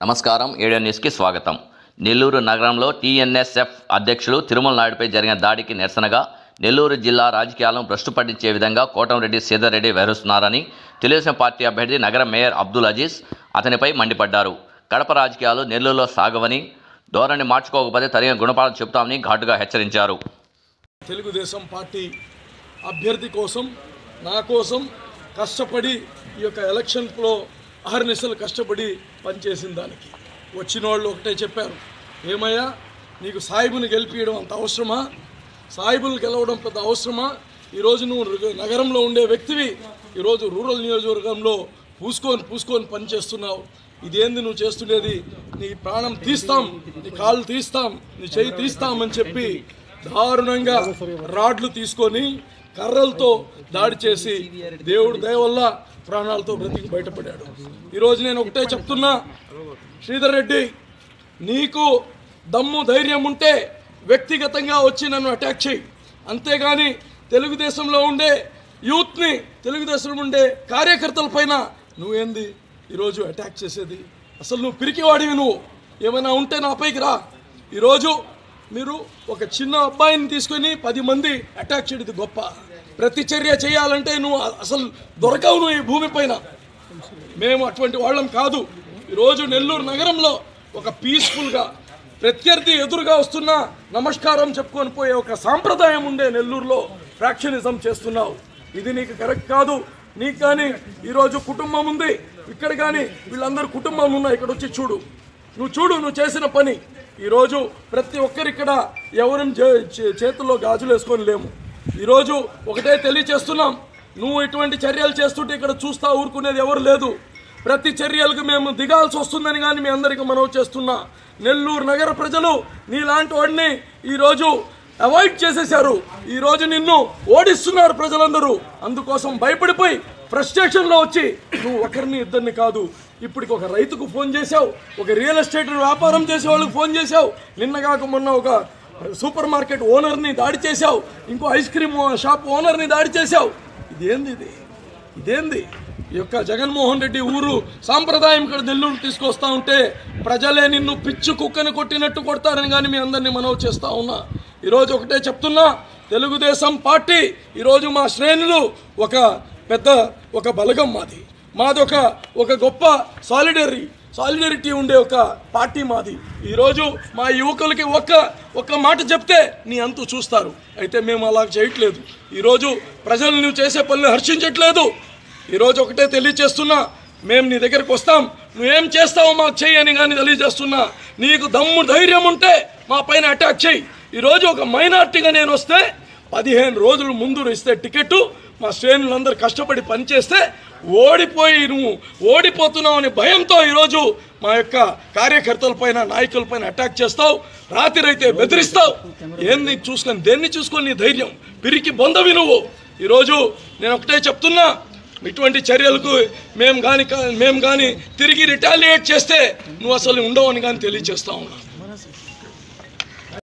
నమస్కారం. ఏడియో న్యూస్కి స్వాగతం. నెల్లూరు నగరంలో టీఎన్ఎస్ఎఫ్ అధ్యక్షులు తిరుమల నాయుడుపై జరిగిన దాడికి నిరసనగా నెల్లూరు జిల్లా రాజకీయాలను భ్రష్టు పట్టించే విధంగా కోటంరెడ్డి సీతారెడ్డి వ్యవహరిస్తున్నారని తెలుగుదేశం పార్టీ అభ్యర్థి నగర మేయర్ అబ్దుల్ అజీజ్ అతనిపై మండిపడ్డారు. కడప రాజకీయాలు నెల్లూరులో సాగవని ధోరణి మార్చుకోకపోతే తగిన గుణపాఠం చెబుతామని ఘాటుగా హెచ్చరించారు. తెలుగుదేశం పార్టీ అభ్యర్థి కోసం నా కోసం కష్టపడి ఈ యొక్క ఎలక్షన్లో అహర్నిశలు కష్టపడి పనిచేసిన దానికి. వచ్చిన వాళ్ళు ఒకటే చెప్పారు ఏమయ్యా నీకు సాయిబుని గెలిపించడం అంత అవసరమా? సాయిబుని గెలవడం పెద్ద అవసరమా? ఈరోజు నువ్వు నగరంలో ఉండే వ్యక్తివి ఈరోజు రూరల్ నియోజకవర్గంలో పూసుకొని పూసుకొని పనిచేస్తున్నావు. ఇదేంది నువ్వు చేస్తుండేది నీ ప్రాణం తీస్తాం నీ కాళ్ళు తీస్తాం నీ చేయి తీస్తామని చెప్పి దారుణంగా రాడ్లు తీసుకొని కర్రలతో దాడి చేసి దేవుడు దయ వల్ల ప్రాణాలతో బ్రతికి బయటపడాడు ఈరోజు నేను ఒకటే చెప్తున్నా శ్రీధర్ రెడ్డి నీకు దమ్ము ధైర్యం ఉంటే వ్యక్తిగతంగా వచ్చి నన్ను అటాక్ చేయి. అంతేగాని తెలుగుదేశంలో ఉండే యూత్ని తెలుగుదేశంలో ఉండే కార్యకర్తల పైన నువ్వేంది ఈరోజు అటాక్ చేసేది? అసలు నువ్వు పిరికివాడివి నువ్వు. ఏమైనా ఉంటే నా పైకి రా. ఈరోజు మీరు ఒక చిన్న అబ్బాయిని తీసుకొని పది మంది అటాక్ చేయడం గొప్ప. ప్రతి చర్య చేయాలంటే నువ్వు అసలు దొరకవు నువ్వు ఈ భూమిపైన మేము అటువంటి వాళ్ళం కాదు. ఈరోజు నెల్లూరు నగరంలో ఒక పీస్ఫుల్గా ప్రత్యర్థి ఎదురుగా వస్తున్నా నమస్కారం చెప్పుకొని పోయే ఒక సాంప్రదాయం ఉండే నెల్లూరులో ఫ్రాక్షనిజం చేస్తున్నావు. ఇది నీకు కరెక్ట్ కాదు. నీకు కానీ ఈరోజు కుటుంబం ఉంది. ఇక్కడ కానీ వీళ్ళందరూ కుటుంబం ఉన్నా ఇక్కడ వచ్చి చూడు. నువ్వు చూడు నువ్వు చేసిన పని. ఈరోజు ప్రతి ఒక్కరు ఇక్కడ ఎవరిని చే- చే- చేతుల్లో గాజులు వేసుకొని లేము. ఈరోజు ఒకటే తెలియచేస్తున్నాం నువ్వు ఇటువంటి చర్యలు చేస్తుంటే ఇక్కడ చూస్తా ఊరుకునేది ఎవరు లేదు. ప్రతి చర్యలకు మేము దిగాల్సి వస్తుందని కానీ మీ అందరికీ మనవి చేస్తున్నా. నెల్లూరు నగర ప్రజలు నీలాంటి వాడిని ఈరోజు అవాయిడ్ చేసేశారు. ఈరోజు నిన్ను ఓడిస్తున్నారు ప్రజలందరూ. అందుకోసం భయపడిపోయి ఫ్రస్ట్రేషన్లో వచ్చి నువ్వు ఒకరిని ఇద్దరిని కాదు ఇప్పటికి ఒక రైతుకు ఫోన్ చేశావు ఒక రియల్ ఎస్టేట్ వ్యాపారం చేసే వాళ్ళకి ఫోన్ చేశావు నిన్నగాక మొన్న ఒక సూపర్ మార్కెట్ ఓనర్ని దాడి చేశావు ఇంకో ఐస్ క్రీమ్ షాప్ ఓనర్ని దాడి చేశావు. ఇదేంది ఇది? ఇదేంది? ఈ యొక్క జగన్మోహన్ రెడ్డి ఊరు సాంప్రదాయం ఇక్కడ నెల్లూరు తీసుకొస్తా ఉంటే ప్రజలే నిన్ను పిచ్చు కుక్కని కొట్టినట్టు కొడతారని కానీ మీ అందరినీ మనవి చేస్తా ఉన్నా. ఈరోజు ఒకటే చెప్తున్నా తెలుగుదేశం పార్టీ ఈరోజు మా శ్రేణులు ఒక పెద్ద ఒక బలగం మాది. మాదొక ఒక గొప్ప సాలిడరీ సాలిడరిటీ ఉండే ఒక పార్టీ మాది. ఈరోజు మా యువకులకి ఒక్క ఒక్క మాట చెప్తే నీ అంతు చూస్తారు. అయితే మేము అలా చేయట్లేదు. ఈరోజు ప్రజలు నువ్వు చేసే పనులు హర్షించట్లేదు. ఈరోజు ఒకటే తెలియచేస్తున్నా మేము నీ దగ్గరికి వస్తాం. నువ్వేం చేస్తావో మాకు చేయని కానీ తెలియజేస్తున్నా. నీకు దమ్ము ధైర్యం ఉంటే మా పైన అటాక్ చేయి ఈరోజు ఒక మైనార్టీగా నేను వస్తే పదిహేను రోజులు ముందు ఇస్తే టికెట్టు మా శ్రేణులందరూ కష్టపడి పనిచేస్తే ఓడిపోయి నువ్వు ఓడిపోతున్నావు అనే భయంతో ఈరోజు మా యొక్క కార్యకర్తలపైన నాయకులపైన అటాక్ చేస్తావు. రాత్రి అయితే బెదిరిస్తావు. ఏంది చూసుకొని దేన్ని చూసుకొని నీ ధైర్యం? పిరికి బొందవి నువ్వు. ఈరోజు నేను ఒకటే చెప్తున్నా ఇటువంటి చర్యలకు మేము కానీ మేము కానీ తిరిగి రిటాలియేట్ చేస్తే నువ్వు అసలు ఉండవు అని కానీ తెలియజేస్తా ఉన్నాను.